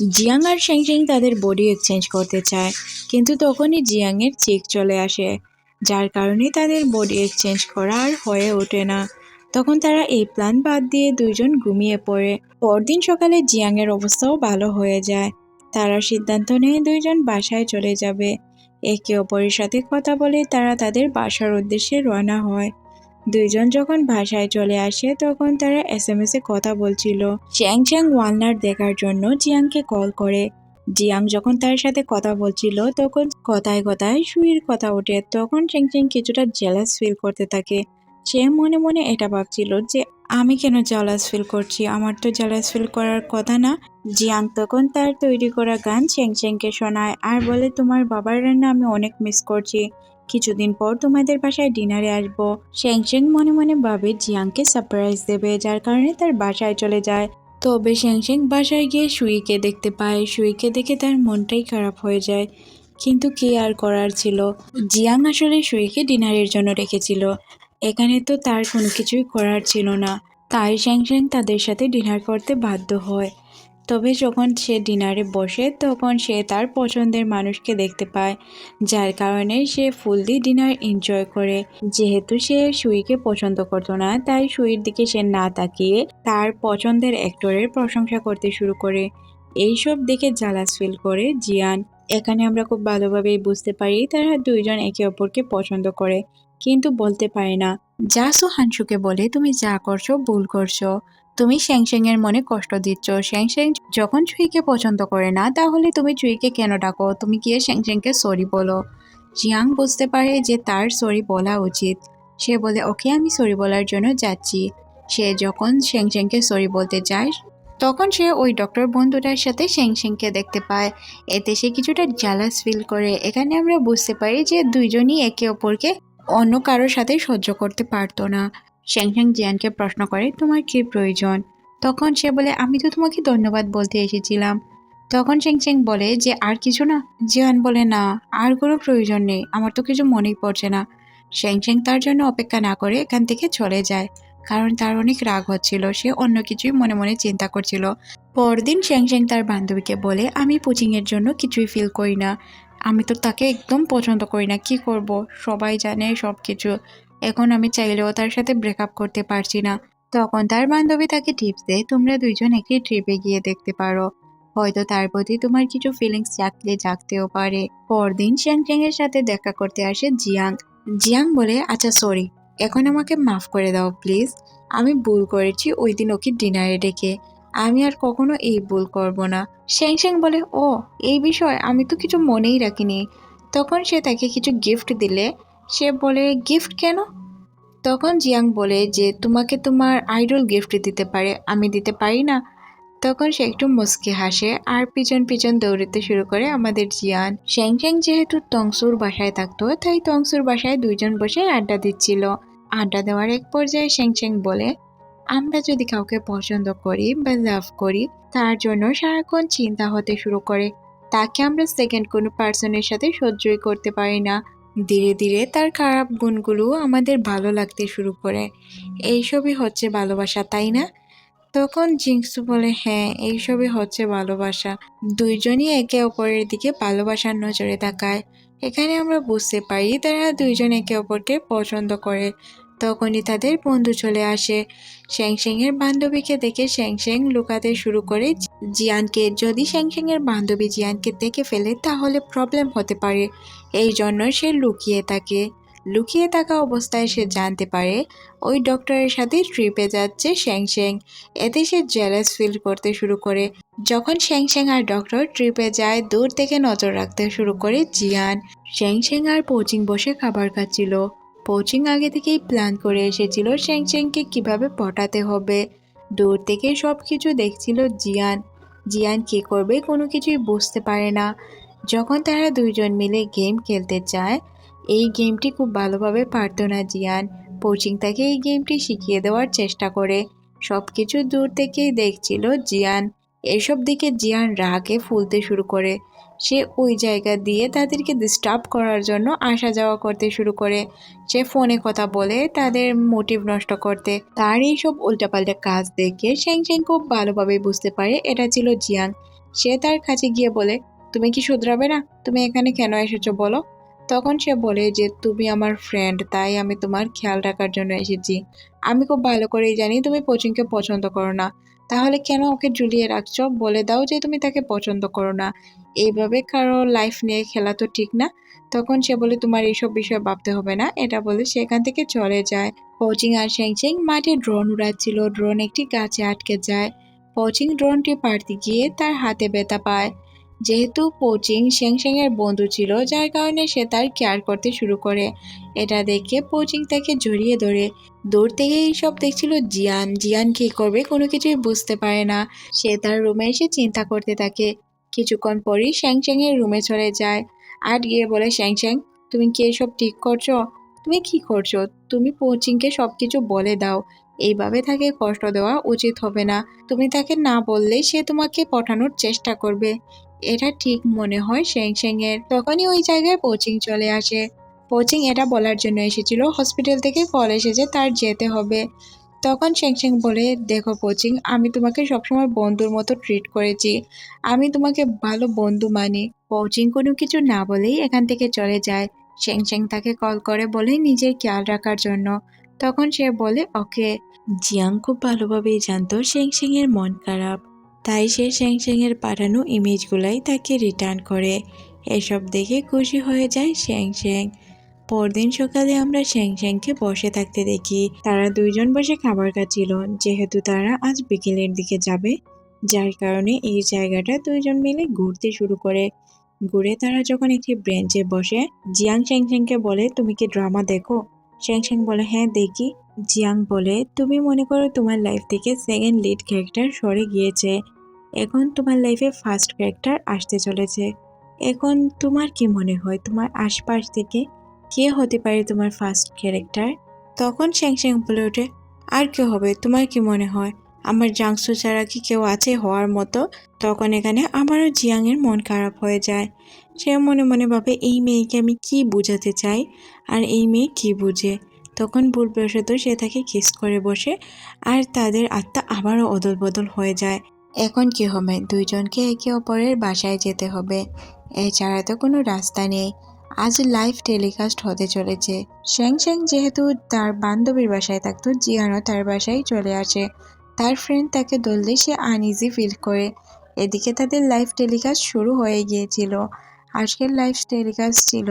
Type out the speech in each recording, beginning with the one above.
Jiang আর শেংশেং তাদের body exchange করতে চায়, কিন্তু তখনই জিয়াংয়ের চেক চলে আসে, যার কারণে তাদের বডি এক্সচেঞ্জ করা আর হয়ে ওঠে না। তখন তারা এই প্ল্যান বাদ দিয়ে দুইজন ঘুমিয়ে পড়ে। পরদিন সকালে জিয়াংয়ের অবস্থাও ভালো হয়ে যায়। তারা সিদ্ধান্ত নিয়ে দুইজন বাসায় চলে যাবে। একে অপরের সাথে কথা বলে তারা তাদের বাসার উদ্দেশ্যে রওনা হয়। দুইজন যখন বাসায় চলে আসে, তখন তারা এস এম এস কথা বলছিল। চ্যাং চ্যাং ওয়ালনাট দেখার জন্য জিয়াংকে কল করে। জিয়াং যখন তার সাথে কথা বলছিল, তখন কথায় কথায় সুইর কথা ওঠে। তখন চ্যাং চ্যাং কিছুটা জেলাস ফিল করতে থাকে। সে মনে মনে এটা ভাবছিল যে, আমি কেন জেলাস ফিল করছি? আমার তো জেলাস ফিল করার কথা না। জিয়াং তখন তার তৈরি করা গান চ্যাং চ্যাংকে শোনায়। আর বলে, তোমার বাবার রান্না আমি অনেক মিস করছি। কিছুদিন পর তোমাদের বাসায় ডিনারে আসব। শেং শেং মনে মনে ভাবে জিয়াংকে সারপ্রাইজ দেবে, যার কারণে তার বাসায় চলে যায়। তবে শেং শেং বাসায় গিয়ে সুইকে দেখতে পায়। সুইকে দেখে তার মনটাই খারাপ হয়ে যায়। কিন্তু কি আর করার ছিল? জিয়াং আসলে সুইকে ডিনারের জন্য রেখেছিল। এখানে তো তার কোনো কিছুই করার ছিল না। তাই শ্যাং শ্যাং তাদের সাথে ডিনার করতে বাধ্য হয়। তবে যখন সে ডিনারে বসে, তখন সে তার পছন্দের মানুষকে দেখতে পায়, যার কারণে সে ফুললি ডিনার এনজয় করে। যেহেতু সে সুইকে পছন্দ করতো না, তাই সুইর দিকে সে না তাকিয়ে তার পছন্দের অ্যাক্টরের প্রশংসা করতে শুরু করে। এইসব দেখে জালাস ফিল করে জিয়ান। এখানে আমরা খুব ভালোভাবেই বুঝতে পারি তারা দুইজন একে অপরকে পছন্দ করে, কিন্তু বলতে পারে না। জাসু হানসুকে বলে, তুমি যা করছ, ভুল করছ। তুমি শ্যাং এর মনে কষ্ট দিচ্ছ। শ্যাং শ্যাং যখন চুইকে পছন্দ করে না, তাহলে তুমি চুইকে কেন ডাকো? তুমি গিয়ে শ্যাং শ্যাংকে সরি বলো? জিয়াং বুঝতে পারে যে তার সরি বলা উচিত। সে বলে, ওকে, আমি সরি বলার জন্য যাচ্ছি। সে যখন শ্যাং শ্যাংকে সরি বলতে যায়, তখন সে ওই ডক্টর বন্ধুটার সাথে শ্যাং শ্যাংকে দেখতে পায়। এতে সে কিছুটা জালাস ফিল করে। এখানে আমরা বুঝতে পারি যে দুইজনই একে অপরকে অন্য কারোর সাথে সহ্য করতে পারতো না। শ্যাং শ্যাং জিয়ানকে প্রশ্ন করে, তোমার কি প্রয়োজন? তখন সে বলে, আমি তো তোমাকে ধন্যবাদ বলতে এসেছিলাম। তখন শ্যাং শ্যাং বলে, যে আর কিছু না? জিয়ান বলে, না, আর কোনো প্রয়োজন নেই, আমার তো কিছু মনেই পড়ছে না। শ্যাং শ্যাং তার জন্য অপেক্ষা না করে এখান থেকে চলে যায়, কারণ তার অনেক রাগ হচ্ছিল, সে অন্য কিছুই মনে মনে চিন্তা করছিল। পরদিন শ্যাং শ্যাং তার বান্ধবীকে বলে, আমি কোচিংয়ের জন্য কিছুই ফিল করি না, আমি তো তাকে একদম পছন্দ করি না, কি করব? সবাই জানে সব কিছু এখন আমি চাইলেও তার সাথে ব্রেকআপ করতে পারছি না। তখন তার বান্ধবী তাকে টিপস দেয়, তোমরা দুইজন একটি ট্রিপে গিয়ে দেখতে পারো। হয়তো তার প্রতি তোমার কিছু ফিলিংস জাগলে, জাগতেও পারে। পরদিন শ্যাং চ্যাং এর সাথে দেখা করতে আসে জিয়াং। জিয়াং বলে আচ্ছা সরি এখন আমাকে মাফ করে দাও প্লিজ আমি ভুল করেছি, ওই দিন ওকে ডিনারে ডেকে। আমি আর কখনো এই ভুল করব না। শ্যাং শ্যাং বলে, ও, এই বিষয় আমি তো কিছু মনেই রাখিনি। তখন সে তাকে কিছু গিফট দিলে সে বলে গিফট কেন? তখন জিয়াং বলে যে, তোমাকে তোমার আইডল গিফট দিতে পারে, আমি দিতে পারি না। তখন সে একটু মুসকে হাসে আর পিছন পিছন দৌড়াতে শুরু করে আমাদের জিয়ান। শ্যাং শ্যাং যেহেতু তংসুর বাসায় থাকতো, তাই তংসুর বাসায় দুইজন বসে আড্ডা দিচ্ছিল। আড্ডা দেওয়ার এক পর্যায়ে শ্যাং শ্যাং বলে, আমরা যদি কাউকে পছন্দ করি বা লাভ করি, তার জন্য সারাক্ষণ চিন্তা হতে শুরু করে। তাকে আমরা সেকেন্ড কোনো পার্সনের সাথে সহ্যই করতে পারি না। ধীরে ধীরে তার খারাপ গুণগুলো আমাদের ভালো লাগতে শুরু করে। এইসবই হচ্ছে ভালোবাসা, তাই না? তখন জিংসু বলে হ্যাঁ এইসবই হচ্ছে ভালোবাসা। দুইজনই একে অপরের দিকে ভালোবাসার নজরে তাকায়। এখানে আমরা বুঝতে পারি তারা দুইজন একে অপরকে পছন্দ করে। তখনই তাদের বন্ধু চলে আসে। শ্যাং এর বান্ধবীকে দেখে শ্যাং শ্যাং লুকাতে শুরু করে জিয়ানকে। যদি শ্যাং এর বান্ধবী জিয়ানকে দেখে ফেলে, তাহলে প্রবলেম হতে পারে। এই জন্য সে লুকিয়ে থাকে। লুকিয়ে থাকা অবস্থায় সে জানতে পারে, ওই ডক্টরের সাথে ট্রিপে যাচ্ছে শ্যাং শ্যাং এতে সে জেলাস ফিল করতে শুরু করে। যখন শ্যাং শ্যাং আর ডক্টর ট্রিপে যায়, দূর থেকে নজর রাখতে শুরু করে জিয়ান। শ্যাং শ্যাং আর কোচিং বসে খাবার খাচ্ছিল। কোচিং আগে থেকেই প্ল্যান করে এসেছিল শ্যাংকে কীভাবে পটাতে হবে। দূর থেকে সব কিছু দেখছিল জিয়ান। জিয়ান কী করবে কোনো কিছুই বুঝতে পারে না। যখন তারা দুইজন মিলে গেম খেলতে চায় এই গেমটি খুব ভালোভাবে পারতো না জিয়ান। কোচিং তাকে এই গেমটি শিখিয়ে দেওয়ার চেষ্টা করে। সব কিছু দূর থেকেই দেখছিল জিয়ান। এসব দিকে জিয়ান রাগে ফুলতে শুরু করে। সে ওই জায়গা দিয়ে তাদেরকে ডিস্টার্ব করার জন্য আসা যাওয়া করতে শুরু করে। সে ফোনে কথা বলে তাদের মোটিভ নষ্ট করতে। তার এইসব উল্টাপাল্টা কাজ দেখে শ্যাং শ্যাং খুব ভালোভাবে বুঝতে পারে এটা ছিল জিয়াং সে তার কাছে গিয়ে বলে, তুমি কি শুধরাবে না? তুমি এখানে কেন এসেছ বলো? তখন সে বলে যে, তুমি আমার ফ্রেন্ড তাই আমি তোমার খেয়াল রাখার জন্য এসেছি। আমি খুব ভালো করেই জানি তুমি পচিংকে পছন্দ করো না। তাহলে কেন ওকে জুলিয়ে রাখছো? বলে দাও যে তুমি তাকে পছন্দ করো না। এইভাবে কারও লাইফ নিয়ে খেলা তো ঠিক না। তখন সে বলে, তোমার এইসব বিষয়ে ভাবতে হবে না। এটা বলে সেখান থেকে চলে যায়। পচিং আর শ্যাংশ্যাং মাঠে ড্রোন উড়াচ্ছিল। ড্রোন একটি গাছে আটকে যায়। পচিং ড্রোনটি পাড়তে গিয়ে তার হাতে ব্যথা পায়। যেহেতু পোচিং এর বন্ধু ছিল, যার কারণে সে তার কেয়ার করতে শুরু করে। এটা দেখে পোচিং তাকে জড়িয়ে ধরে। দূর থেকে এইসব দেখছিল জিয়ান। জিয়ান কি করবে কোনো কিছুই বুঝতে পারে না। সে তার রুমে এসে চিন্তা করতে থাকে। কিছুক্ষণ পরই শ্যাংশ্যাং এর রুমে চলে যায়। আর গিয়ে বলে শ্যাংশ্যাং তুমি কি এসব ঠিক করছ? তুমি কি করছ? তুমি পোচিংকে সবকিছু বলে দাও। এইভাবে তাকে কষ্ট দেওয়া উচিত হবে না। তুমি তাকে না বললে সে তোমাকে পটানোর চেষ্টা করবে। এটা ঠিক মনে হয় শ্যাং শ্যাং এর তখনই ওই জায়গায় কোচিং চলে আসে। কোচিং এটা বলার জন্য এসেছিল, হসপিটাল থেকে কল এসেছে তার যেতে হবে। তখন শ্যাং শ্যাং বলে, দেখো কোচিং, আমি তোমাকে সবসময় বন্ধুর মতো ট্রিট করেছি। আমি তোমাকে ভালো বন্ধু মানি। কোচিং কোনো কিছু না বলেই এখান থেকে চলে যায়। শ্যাং শ্যাং তাকে কল করে বলে, নিজের খেয়াল রাখার জন্য। তখন সে বলে, ওকে। জিয়াং খুব ভালোভাবেই জানতো শ্যাং শ্যাং এর মন খারাপ। তাই সে শ্যাং শ্যাং এর পাঠানো ইমেজগুলাই তাকে রিটার্ন করে। এসব দেখে খুশি হয়ে যায় শ্যাং শ্যাং পরদিন সকালে আমরা শ্যাং শ্যাংকে বসে থাকতে দেখি। তারা দুইজন বসে খাবার খাচ্ছিল, যেহেতু তারা আজ বিকেলের দিকে যাবে, যার কারণে এই জায়গাটা দুইজন মিলে ঘুরতে শুরু করে। ঘুরে তারা যখন একটি ব্রেঞ্চে বসে, জিয়াং শ্যাং শ্যাংকে বলে, তুমি কি ড্রামা দেখো? শ্যাং শ্যাং বলে হ্যাঁ দেখি। জিয়াং বলে, তুমি মনে করো তোমার লাইফ থেকে সেকেন্ড লিড ক্যারেক্টার সরে গিয়েছে। এখন তোমার লাইফে ফার্স্ট ক্যারেক্টার আসতে চলেছে। এখন তোমার কি মনে হয়? তোমার আশপাশ থেকে কে হতে পারে তোমার ফার্স্ট ক্যারেক্টার তখন শ্যাং শ্যাং বলে ওঠে, আর কে হবে? তোমার কি মনে হয়? আমার জাংসু ছাড়া কি কেউ আছে হওয়ার মতো? তখন এখানে আমারও জিয়াংয়ের মন খারাপ হয়ে যায়। সে মনে মনে ভাবে, এই মেয়েকে আমি কি বোঝাতে চাই? আর এই মেয়ে কি বুঝে? তখন ভুলবশত সে তাকে কিস করে বসে, আর তাদের আত্মা আবারও অদল বদল হয়ে যায়। এখন কি হবে? দুইজনকে একে অপরের বাসায় যেতে হবে। এছাড়া তো কোনো রাস্তা নেই। আজ লাইভ টেলিকাস্ট হতে চলেছে। শ্যাং শ্যাং যেহেতু তার বান্ধবীর বাসায় থাকতো জিয়ানো তার বাসায় চলে আসে। তার ফ্রেন্ড তাকে ধরলে সে আনইজি ফিল করে। এদিকে তাদের লাইভ টেলিকাস্ট শুরু হয়ে গিয়েছিল। আজকের লাইভ টেলিকাস্ট ছিল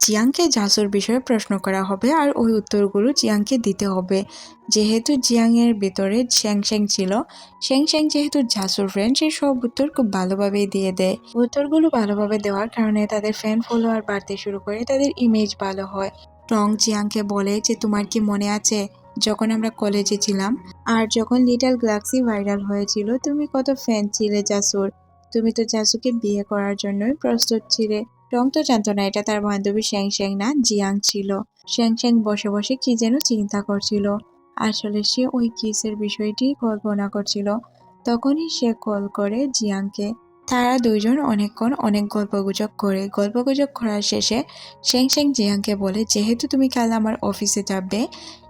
জিয়াংকে জাসুর বিষয়ে প্রশ্ন করা হবে আর ওই উত্তরগুলো জিয়াংকে দিতে হবে। যেহেতু জিয়াংয়ের ভেতরে শ্যাং শ্যাং ছিল শ্যাং শ্যাং যেহেতু জাসুর ফ্রেন্ড সে সব উত্তর খুব ভালোভাবেই দিয়ে দেয়। উত্তরগুলো ভালোভাবে দেওয়ার কারণে তাদের ফ্যান ফলোয়ার বাড়তে শুরু করে তাদের ইমেজ ভালো হয়। টং জিয়াংকে বলে যে, তোমার কি মনে আছে যখন আমরা কলেজে ছিলাম? আর যখন লিটল গ্যালাক্সি ভাইরাল হয়েছিল, তুমি কত ফ্যান ছিলে জাসুর তুমি তো জাসুকে বিয়ে করার জন্যই প্রস্তুত ছিলে। টং তো জানতো না এটা তার বান্ধবী শ্যাং শ্যাং না, জিয়াং ছিল। শ্যাং শ্যাং বসে বসে কি যেন চিন্তা করছিল। আসলে সে ওই কিসের বিষয়টি কল্পনা করছিল। তখনই সে কল করে জিয়াংকে। তারা দুইজন অনেকক্ষণ অনেক গল্পগুজব করে। গল্পগুজব করার শেষে শ্যাং শ্যাং জিয়াংকে বলে, যেহেতু তুমি কাল আমার অফিসে যাবে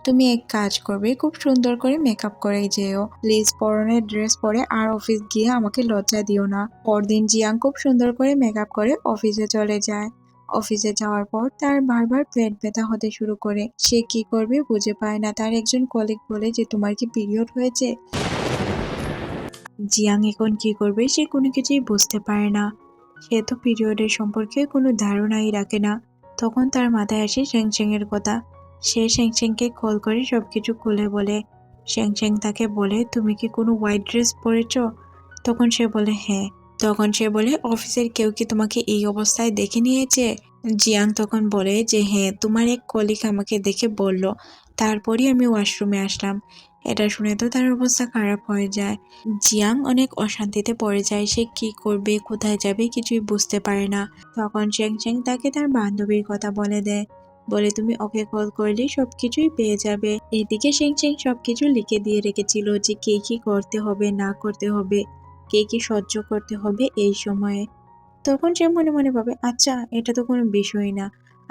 তুমি এক কাজ করবে, খুব সুন্দর করে মেকআপ করে যেও। প্লিজ পরনের ড্রেস পরে আর অফিস গিয়ে আমাকে লজ্জা দিও না। পরদিন জিয়াং খুব সুন্দর করে মেকআপ করে অফিসে চলে যায়। অফিসে যাওয়ার পর তার বারবার পেট ব্যথা হতে শুরু করে। সে কি করবে বুঝে পায় না। তার একজন কলিগ বলে যে, তোমার কি পিরিয়ড হয়েছে? জিয়াং এখন কি করবে সে কোনো কিছুই বুঝতে পারে না। সে তো পিরিয়ডের সম্পর্কে কোনো ধারণাই রাখে না। তখন তার মাথায় আসে শ্যাং এর কথা। সে শ্যাংশ্যাংকে কল করে সব কিছু খুলে বলে, শ্যাংশ্যাং তাকে বলে, তুমি কি কোনো হোয়াইট ড্রেস পরেছ? তখন সে বলে হ্যাঁ। তখন সে বলে, অফিসের কেউ কি তোমাকে এই অবস্থায় দেখে নিয়েছে? জিয়াং তখন বলে যে হ্যাঁ তোমার এক কলিগ আমাকে দেখে বলল, তারপরই আমি ওয়াশরুমে আসলাম। এটা শুনে তো তার অবস্থা খারাপ হয়ে যায়। জিয়াং অনেক অশান্তিতে পড়ে যায়, সে কি করবে, কোথায় যাবে কিছুই বুঝতে পারে না। তখন চ্যাং তাকে তার বান্ধবীর কথা বলে দেয়। বলে তুমি ওকে কল করলে সবকিছুই পেয়ে যাবে। এদিকে সিং সিং সবকিছু লিখে দিয়ে রেখেছিল যে কে কি করতে হবে, না করতে হবে, কে কি সহ্য করতে হবে এই সময়ে। তখন সে মনে মনে ভাবে আচ্ছা এটা তো কোনো বিষয় না।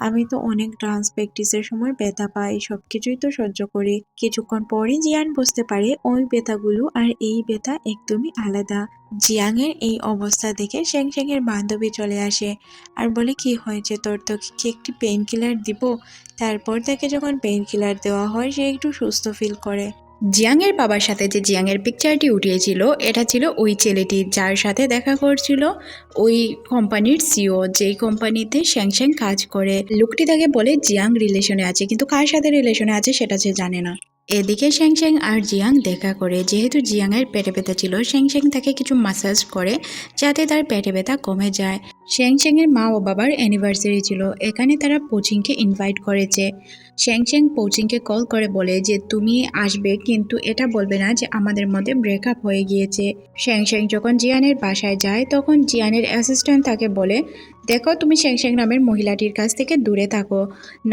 আমি তো অনেক ডান্স প্র্যাকটিসের সময় ব্যথা পাই সব কিছুই তো সহ্য করি। কিছুক্ষণ পরে জিয়ান বুঝতে পারে ওই ব্যথাগুলো আর এই ব্যথা একদমই আলাদা। জিয়াংয়ের এই অবস্থা দেখে শ্যাং শ্যাংয়ের বান্ধবী চলে আসে আর বলে, কি হয়েছে তোর? তো কি একটি পেইন কিলার দিব? তারপর তাকে যখন পেইন কিলার দেওয়া হয়, সে একটু সুস্থ ফিল করে। জিয়াংয়ের বাবার সাথে যে জিয়াংয়ের পিকচারটি উঠিয়েছিল, এটা ছিল ওই ছেলেটি যার সাথে দেখা করছিল ওই কোম্পানির সিও যেই কোম্পানিতে শ্যাংশ্যাং শ্যাং কাজ করে। লোকটি তাকে বলে জিয়াং রিলেশনে আছে, কিন্তু কার সাথে রিলেশনে আছে সেটা সে জানে না। এদিকে শ্যাং শ্যাং আর জিয়াং দেখা করে। যেহেতু জিয়াংয়ের পেটে ব্যথা ছিল শ্যাং শ্যাং তাকে কিছু মাসাজ করে, যাতে তার পেটে ব্যথা কমে যায়। শ্যাং শ্যাংয়ের মা ও বাবার অ্যানিভার্সারি ছিল। এখানে তারা কোচিংকে ইনভাইট করেছে। শ্যাং শ্যাং কোচিংকে কল করে বলে যে, তুমি আসবে, কিন্তু এটা বলবে না যে, আমাদের মধ্যে ব্রেকআপ হয়ে গিয়েছে। শ্যাং শ্যাং যখন জিয়ানের বাসায় যায়, তখন জিয়ানের অ্যাসিস্ট্যান্ট তাকে বলে দেখো তুমি শ্যাং শ্যাং নামের মহিলাটির কাছ থেকে দূরে থাকো।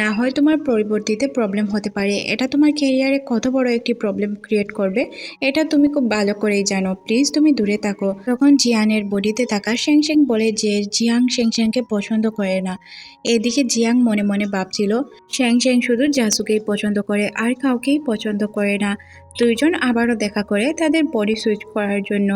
না হয় তোমার পরিবর্তিতে প্রবলেম হতে পারে। এটা তোমার ক্যারিয়ারে কত বড় একটি প্রবলেম ক্রিয়েট করবে, এটা তুমি খুব ভালো করেই জানো। প্লিজ তুমি দূরে থাকো। তখন জিয়ানের বডিতে থাকা শ্যাং শ্যাং বলে যে জিয়াং শ্যাং শ্যাংকে পছন্দ করে না। এদিকে জিয়াং মনে মনে ভাবছিল শ্যাং শ্যাং শুধু জাসুকেই পছন্দ করে আর কাউকেই পছন্দ করে না। দুইজন আবারও দেখা করে তাদের বডি সুইচ করার জন্য।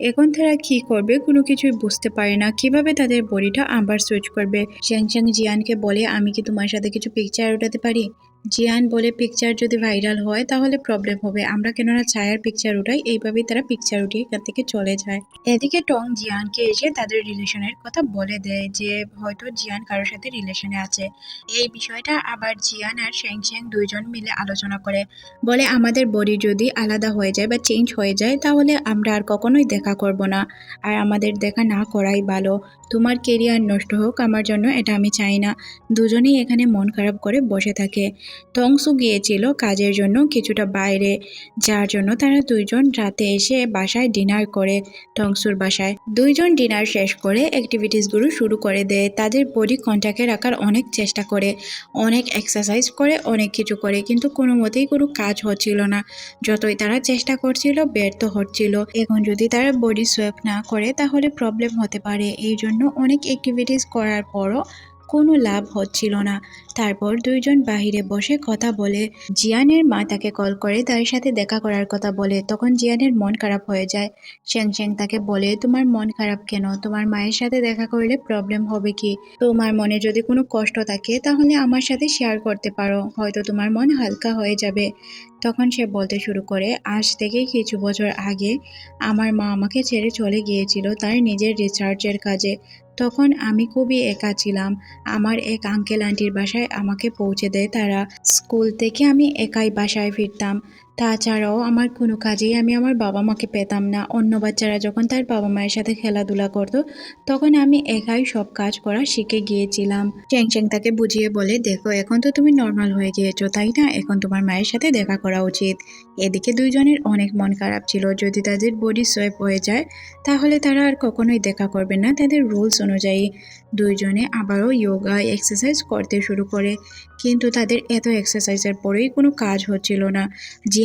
এখন তারা কি করবে কোনো কিছুই বুঝতে পারে না। কীভাবে তাদের বডিটা আবার সুইচ করবে? শ্যাং শ্যাং জিয়ানকে বলে, আমি কি তোমার সাথে কিছু পিকচার উঠাতে পারি? জিয়ান বলে পিকচার যদি ভাইরাল হয়, তাহলে প্রবলেম হবে। আমরা কেননা ছায়ার পিকচার উঠাই, এইভাবেই তারা পিকচার উঠিয়ে এখান থেকে চলে যায়। এদিকে টং জিয়ানকে এসে তাদের রিলেশনের কথা বলে দেয় যে, হয়তো জিয়ান কারোর সাথে রিলেশনে আছে। এই বিষয়টা আবার জিয়ান আর শ্যাং শ্যাং দুইজন মিলে আলোচনা করে। বলে, আমাদের বডি যদি আলাদা হয়ে যায় বা চেঞ্জ হয়ে যায়, তাহলে আমরা আর কখনোই দেখা করব না। আর আমাদের দেখা না করাই ভালো। তোমার কেরিয়ার নষ্ট হোক, আমার জন্য এটা আমি চাই না। দুজনেই এখানে মন খারাপ করে বসে থাকে। টংসু গিয়েছিল কাজের জন্য কিছুটা বাইরে, যার জন্য তারা দুইজন রাতে এসে বাসায় ডিনার করে টংসুর বাসায়। দুইজন ডিনার শেষ করে অ্যাক্টিভিটিসগুলো শুরু করে দেয়। তাদের বডি কন্ট্যাক্টে রাখার অনেক চেষ্টা করে, অনেক এক্সারসাইজ করে, অনেক কিছু করে, কিন্তু কোনো মতেই কোনো কাজ হচ্ছিল না। যতই তারা চেষ্টা করছিল, ব্যর্থ হচ্ছিল। এখন যদি তারা বডি সোয়াপ না করে, তাহলে প্রবলেম হতে পারে। এই জন্য অনেক অ্যাক্টিভিটিস করার পরও কোনো লাভ হচ্ছিল না। তারপর দুইজন বাহিরে বসে কথা বলে, জিয়ানের মা তাকে কল করে তার সাথে দেখা করার কথা বলে, তখন জিয়ানের মন খারাপ হয়ে যায়। শ্যাং শ্যাং তাকে বলে, তোমার মন খারাপ কেন? তোমার মায়ের সাথে দেখা করলে প্রবলেম হবে কি? তোমার মনে যদি কোনো কষ্ট থাকে, তাহলে আমার সাথে শেয়ার করতে পারো। হয়তো তোমার মন হালকা হয়ে যাবে। তখন সে বলতে শুরু করে, আজ থেকে কিছু বছর আগে আমার মা আমাকে ছেড়ে চলে গিয়েছিল তার নিজের রিসার্চের কাজে। তখন আমি খুবই একা ছিলাম। আমার এক আঙ্কেল আন্টির বাসায় আমাকে পৌঁছে দেয় তারা। স্কুল থেকে আমি একাই বাসায় ফিরতাম। তাছাড়াও আমার কোনো কাজেই আমি আমার বাবা মাকে পেতাম না। অন্য বাচ্চারা যখন তার বাবা মায়ের সাথে খেলাধুলা করতো, তখন আমি একাই সব কাজ করা শিখে গিয়েছিলাম। চ্যাং চ্যাং তাকে বুঝিয়ে বলে, দেখো, এখন তো তুমি নর্মাল হয়ে গিয়েছো, তাই না? এখন তোমার মায়ের সাথে দেখা করা উচিত। এদিকে দুইজনের অনেক মন খারাপ ছিল। যদি তাদের বডি সোয়েপ হয়ে যায়, তাহলে তারা আর কখনোই দেখা করবে না তাদের রুলস অনুযায়ী। দুইজনে আবারও যোগা এক্সারসাইজ করতে শুরু করে। কিন্তু তাদের এত এক্সারসাইজের পরেই কোনো কাজ হচ্ছিল না।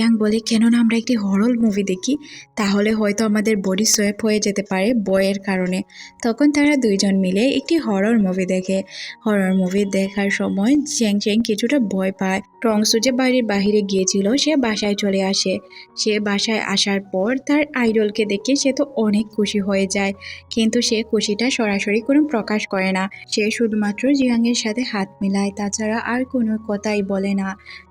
জিয়াং বলে, কেননা আমরা একটি হরল মুভি দেখি, তাহলে হয়তো আমাদের বডি সোয়েপ হয়ে যেতে পারে বয়ের কারণে। তখন তারা দুইজন মিলে একটি হরর মুভি দেখে। হরর মুভি দেখার সময় চ্যাং চ্যাং কিছুটা ভয় পায়। টংসু যে বাড়ির বাহিরে গিয়েছিল, সে বাসায় চলে আসে। সে বাসায় আসার পর তার আইডলকে দেখে সে তো অনেক খুশি হয়ে যায়, কিন্তু সে খুশিটা সরাসরি কোনো প্রকাশ করে না। সে শুধুমাত্র জিয়াংয়ের সাথে হাত মিলায়, তাছাড়া আর কোনো কথাই বলে না।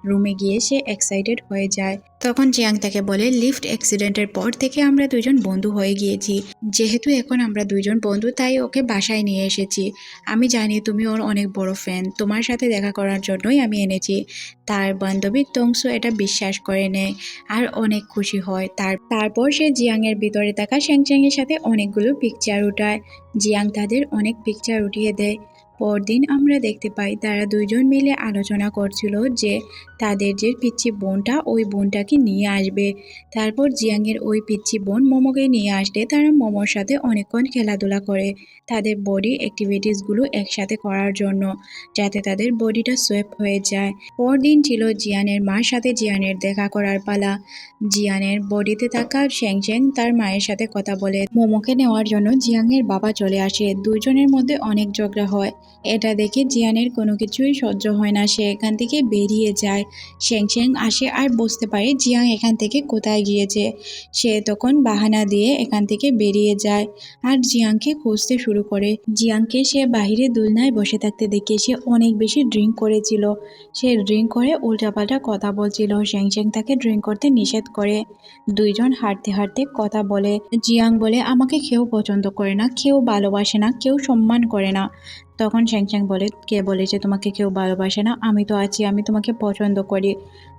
রুমে গিয়ে সে এক্সাইটেড হয়ে যায়। তখন জিয়াং তাকে বলে, লিফট অ্যাক্সিডেন্টের পর থেকে আমরা দুজন বন্ধু হয়ে গিয়েছি। যেহেতু এখন আমরা দুজন বন্ধু, তাই ওকে বাসায় নিয়ে এসেছি। আমি জানি তুমি ওর অনেক বড় ফ্যান। তোমার সাথে দেখা করার জন্যই আমি এনেছি। তার বান্ধবী তংসু এটা বিশ্বাস করে নেয় আর অনেক খুশি হয়। তার, তারপর সে জিয়াংয়ের ভিতরে থাকা শ্যাংচ্যাংয়ের সাথে অনেকগুলো পিকচার উঠায়। জিয়াং তাদের অনেক পিকচার উঠিয়ে দেয়। পরদিন আমরা দেখতে পাই তারা দুইজন মিলে আলোচনা করছিল যে তাদের যে পিচ্ছি বোনটা ওই বোনটাকে নিয়ে আসবে। তারপর জিয়াংয়ের ওই পিচ্ছি বোন মোমোকে নিয়ে আসলে তারা মোমোর সাথে অনেকক্ষণ খেলাধুলা করে তাদের বডি অ্যাক্টিভিটিসগুলো একসাথে করার জন্য যাতে তাদের বডিটা সোয়েপ হয়ে যায়। পরদিন ছিল জিয়ানের মার সাথে জিয়ানের দেখা করার পালা। জিয়ানের বডিতে থাকা শ্যাং শ্যাং তার মায়ের সাথে কথা বলে। মোমোকে নেওয়ার জন্য জিয়াংয়ের বাবা চলে আসে। দুজনের মধ্যে অনেক ঝগড়া হয়। এটা দেখে জিয়ানের কোনো কিছুই সহ্য হয় না। সে এখান থেকে বেরিয়ে যায়। শ্যাং শ্যাং আসে আর বুঝতে পারে জিয়াং এখান থেকে কোথায় গিয়েছে। সে তখন বাহানা দিয়ে এখান থেকে বেরিয়ে যায় আর জিয়াংকে খুঁজতে শুরু করে। জিয়াংকে সে বাহিরে দুলনায় বসে থাকতে দেখে সে অনেক বেশি ড্রিঙ্ক করেছিল। সে ড্রিঙ্ক করে উল্টাপাল্টা কথা বলছিল। শ্যাং শ্যাং তাকে ড্রিঙ্ক করতে নিষেধ করে। দুইজন হাঁটতে হাঁটতে কথা বলে। জিয়াং বলে, আমাকে কেউ পছন্দ করে না, কেউ ভালোবাসে না, কেউ সম্মান করে না। তখন শ্যাং শ্যাং বলে, কে বলেছে তোমাকে কেউ ভালোবাসে না? আমি তো আছি, আমি তোমাকে পছন্দ করি।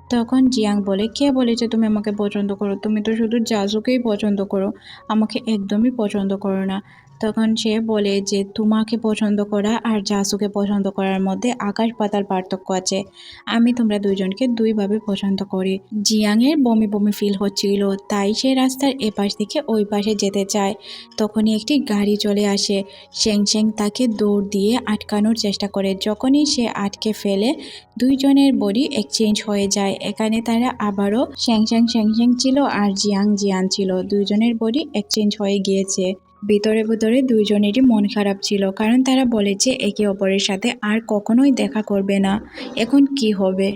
তখন জিয়াং বলে, কে বলেছে তুমি আমাকে পছন্দ করো? তুমি তো শুধু জাজুকেই পছন্দ করো। আমাকে একদমই পছন্দ করো না। তখন সে বলে যে, তোমাকে পছন্দ করা আর জাসুকে পছন্দ করার মধ্যে আকাশ পাতাল পার্থক্য আছে। আমি তোমরা দুইজনকে দুইভাবে পছন্দ করি। জিয়াংয়ের বমি বমি ফিল হচ্ছিল, তাই সে রাস্তার এপাশ থেকে ওই পাশে যেতে চায়। তখনই একটি গাড়ি চলে আসে। শ্যাং শ্যাং তাকে দৌড় দিয়ে আটকানোর চেষ্টা করে। যখনই সে আটকে ফেলে, দুইজনের বডি এক্সচেঞ্জ হয়ে যায়। এখানে তারা আবারও শ্যাং শ্যাং শ্যাং শ্যাং ছিল আর জিয়াং, জিয়ান ছিল। দুইজনের বডি এক্সচেঞ্জ হয়ে গিয়েছে। ভিতরে ভিতরে দুইজনেরই মন খারাপ ছিল, কারণ তারা বলেছে একে অপরের সাথে আর কখনোই দেখা করবে না। এখন কি হবে?